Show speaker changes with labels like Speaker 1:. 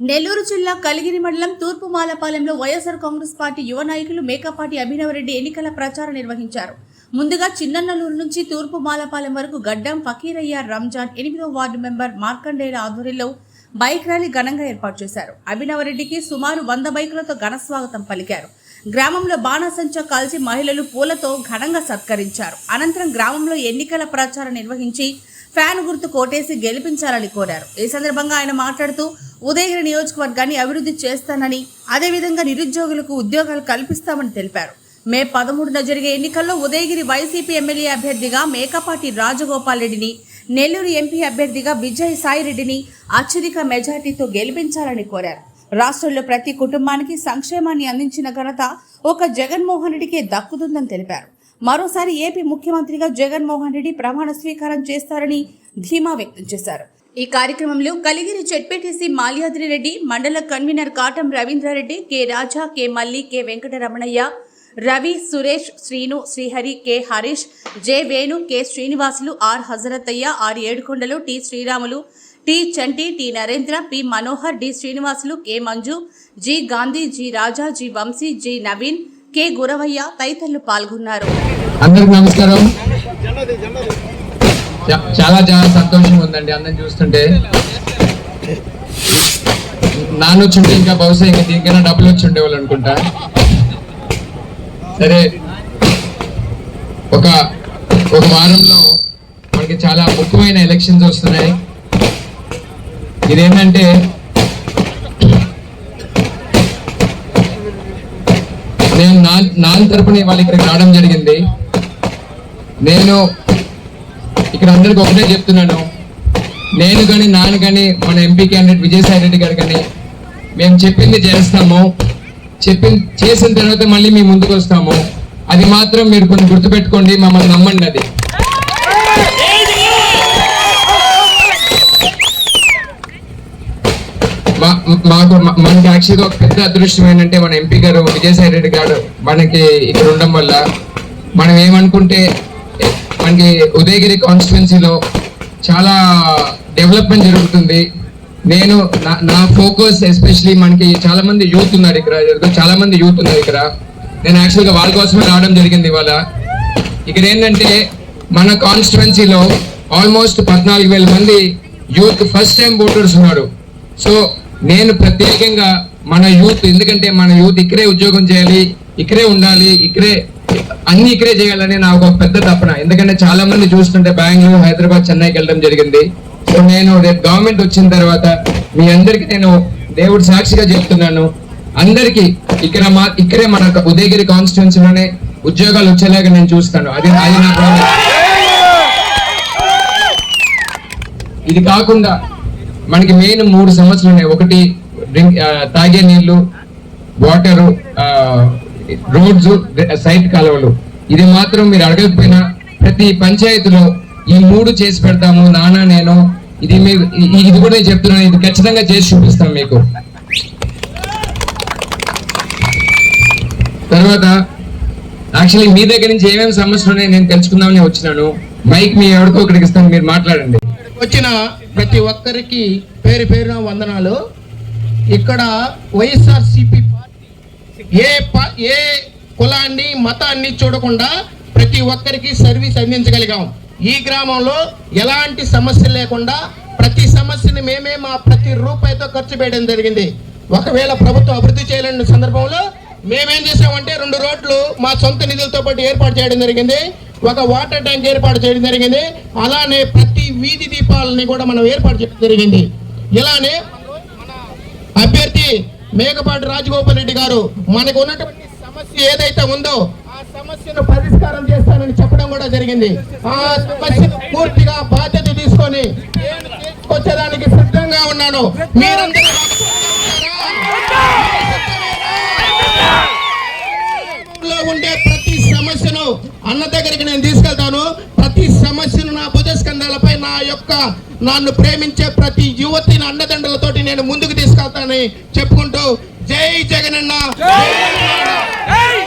Speaker 1: నెల్లూరు జిల్లా కలిగిరి మండలం తూర్పు మాలపాలెంలో వైఎస్ఆర్ కాంగ్రెస్ పార్టీ యువ నాయకులు మేకపాటి అభినవరెడ్డి ఎన్నికల ప్రచారం నిర్వహించారు. ముందుగా చిన్నన్నలూరు నుంచి తూర్పు మాలపాలెం వరకు గడ్డం ఫకీరయ్య రంజాన్ ఎనిమిదో వార్డు మెంబర్ మార్కండేయుల ఆధ్వర్యంలో బైక్ ర్యాలీ ఘనంగా ఏర్పాటు చేశారు. అభినవరెడ్డికి సుమారు వంద బైకులతో ఘన స్వాగతం పలికారు. గ్రామంలో బాణసంచా కాల్చి మహిళలు పూలతో ఘనంగా సత్కరించారు. అనంతరం గ్రామంలో ఎన్నికల ప్రచారం నిర్వహించి ఫ్యాన్ గుర్తు కోటేసి గెలిపించాలని కోరారు. ఈ సందర్భంగా ఆయన మాట్లాడుతూ ఉదయగిరి నియోజకవర్గాన్ని అభివృద్ధి చేస్తానని అదేవిధంగా నిరుద్యోగులకు ఉద్యోగాలు కల్పిస్తామని తెలిపారు. మే పదమూడున జరిగే ఎన్నికల్లో ఉదయగిరి వైసీపీ ఎమ్మెల్యే అభ్యర్థిగా మేకపాటి రాజగోపాల్ రెడ్డిని నెల్లూరు ఎంపీ అభ్యర్థిగా విజయ్ సాయి రెడ్డిని అత్యధిక మెజార్టీతో గెలిపించాలని కోరారు. రాష్ట్రంలో ప్రతి కుటుంబానికి సంక్షేమాన్ని అందించిన ఘనత ఒక జగన్మోహన్ రెడ్డికే దక్కుతుందని తెలిపారు. మరోసారి ఏపీ ముఖ్యమంత్రిగా జగన్మోహన్ రెడ్డి ప్రమాణ స్వీకారం చేస్తారని ధీమా వ్యక్తం చేశారు. ఈ కార్యక్రమంలో కలిగిరి జెడ్పీటీసీ మాల్యాద్రి రెడ్డి మండల convener Katam Ravindra Reddy K Raja K Malli K Venkataramanaiah Ravi Suresh Sreenu Srihari K Harish J Venu K Srinivasulu R Hazarathaiah R Edukondalu T Sriramulu T Chanti T Narendra P Manohar D Srinivasulu K Manju G Gandhi G Raja G Vamsi G Naveen K Guravaiah తదితరులు పాల్గొన్నారు.
Speaker 2: అందరికి నమస్కారం. చాలా చాలా సంతోషంగా ఉందండి అందరిని చూస్తుంటే. నాన్న వచ్చింటే ఇంకా బహుశా ఇంకా దీనికైనా డబ్బులు వచ్చి ఉండేవాళ్ళు అనుకుంటా. సరే ఒక ఒక వారంలో మనకి చాలా ముఖ్యమైన ఎలక్షన్స్ వస్తున్నాయి. ఇదేంటంటే నేను నా నాన్న తరపున ఇవాళ ఇక్కడికి రావడం జరిగింది. నేను ఇక్కడ అందరికి ఒకటే చెప్తున్నాను. నేను కానీ నాన్న కానీ మన ఎంపీ క్యాండిడేట్ విజయసాయి రెడ్డి గారు కానీ మేము చెప్పింది చేస్తాము. చెప్పిన చేసిన తర్వాత మళ్ళీ మీ ముందుకు వస్తాము అది మాత్రం మీరు కొంచెం గుర్తుపెట్టుకోండి మమ్మల్ని నమ్మండి అది మా- మాకు మనకి యాక్చువల్గా ఒక పెద్ద అదృష్టం ఏంటంటే మన ఎంపీ గారు విజయసాయి రెడ్డి గారు మనకి ఇక్కడ ఉండడం వల్ల మనం ఏమనుకుంటే మనకి ఉదయగిరి కాన్స్టిట్యున్సీలో చాలా డెవలప్మెంట్ జరుగుతుంది. నేను నా- నా ఫోకస్ ఎస్పెషలీ మనకి చాలా మంది యూత్ ఉన్నారు ఇక్కడ చాలా మంది యూత్ ఉన్నారు ఇక్కడ. నేను యాక్చువల్గా వాళ్ళ కోసమే రావడం జరిగింది ఇవాళ. ఇక్కడ ఏంటంటే మన కాన్స్టిట్యున్సీలో ఆల్మోస్ట్ పద్నాలుగు వేల మంది యూత్ ఫస్ట్ టైం ఓటర్స్ ఉన్నారు. సో నేను ప్రత్యేకంగా మన యూత్ ఎందుకంటే మన యూత్ ఇక్కడే ఉద్యోగం చేయాలి ఇక్కడే ఉండాలి ఇక్కడే అన్ని ఇక్కడే చేయాలని నా ఒక పెద్ద తపన. ఎందుకంటే చాలా మంది చూస్తుంటే బెంగళూరు హైదరాబాద్ చెన్నైకి వెళ్ళడం జరిగింది. సో నేను రేపు గవర్నమెంట్ వచ్చిన తర్వాత మీ అందరికి నేను దేవుడు సాక్షిగా చెప్తున్నాను. అందరికి ఇక్కడ మా ఇక్కడే మన ఉదయగిరి కాన్స్టిట్యున్సీలోనే ఉద్యోగాలు వచ్చేలాగా నేను చూస్తాను. అది అది నా ప్రాబ్లం ఇది కాకుండా మనకి మెయిన్ మూడు సమస్యలు ఉన్నాయి. ఒకటి డ్రింక్ తాగే నీళ్ళు వాటర్ రోడ్స్ సైట్ కాలువలు. ఇది మాత్రం మీరు అడగకపోయినా ప్రతి పంచాయతీలో ఈ మూడు చేసి పెడతాము. నానా నేను. ఇది మీరు ఇది కూడా నేను చెప్తున్నాను. ఇది ఖచ్చితంగా చేసి చూపిస్తాం మీకు. తర్వాత యాక్చువల్లీ మీ దగ్గర నుంచి ఏమేమి సమస్యలు ఉన్నాయో నేను తెలుసుకుందామని వచ్చినాను. మైక్ మీ ఎవరికో ఒకరికి ఇస్తాను. మీరు మాట్లాడండి.
Speaker 3: వచ్చిన ప్రతి ఒక్కరికి పేరు పేరున వందనాలు. ఇక్కడ వైఎస్ఆర్ సిపి ఏ ప- ఏ కులాన్ని మతాన్ని చూడకుండా ప్రతి ఒక్కరికి సర్వీస్ అందించగలిగాం. ఈ గ్రామంలో ఎలాంటి సమస్య లేకుండా ప్రతి సమస్యని మేమే మా ప్రతి రూపాయితో ఖర్చు పెట్టడం జరిగింది. ఒకవేళ ప్రభుత్వం అభివృద్ధి చేయలేని సందర్భంలో మేమేం చేసామంటే రెండు రోడ్లు మా సొంత నిధులతో పాటు ఏర్పాటు చేయడం జరిగింది. ఒక వాటర్ ట్యాంక్ ఏర్పాటు చేయడం జరిగింది. అలానే ప్రతి వీధి దీపాలని కూడా మనం ఏర్పాటు చేయడం జరిగింది. ఇలానే అభ్యర్థి మేకపాటి రాజగోపాల్ రెడ్డి గారు మనకు ఉన్నటువంటి సమస్య ఏదైతే ఉందో ఆ సమస్యను పరిష్కారం చేస్తానని చెప్పడం కూడా జరిగింది. ఆ సమస్యను పూర్తిగా బాధ్యత తీసుకొని వచ్చేదానికి సిద్ధంగా ఉన్నాను. మీరందరూ దగ్గరికి నేను తీసుకెళ్తాను. ప్రతి సమస్యను నా భుజస్కంధాలపై నా యొక్క నన్ను ప్రేమించే ప్రతి యువతిని అన్నదండలతోటి నేను ముందుకు తీసుకెళ్తానని చెప్పుకుంటూ జై జగనన్న. జై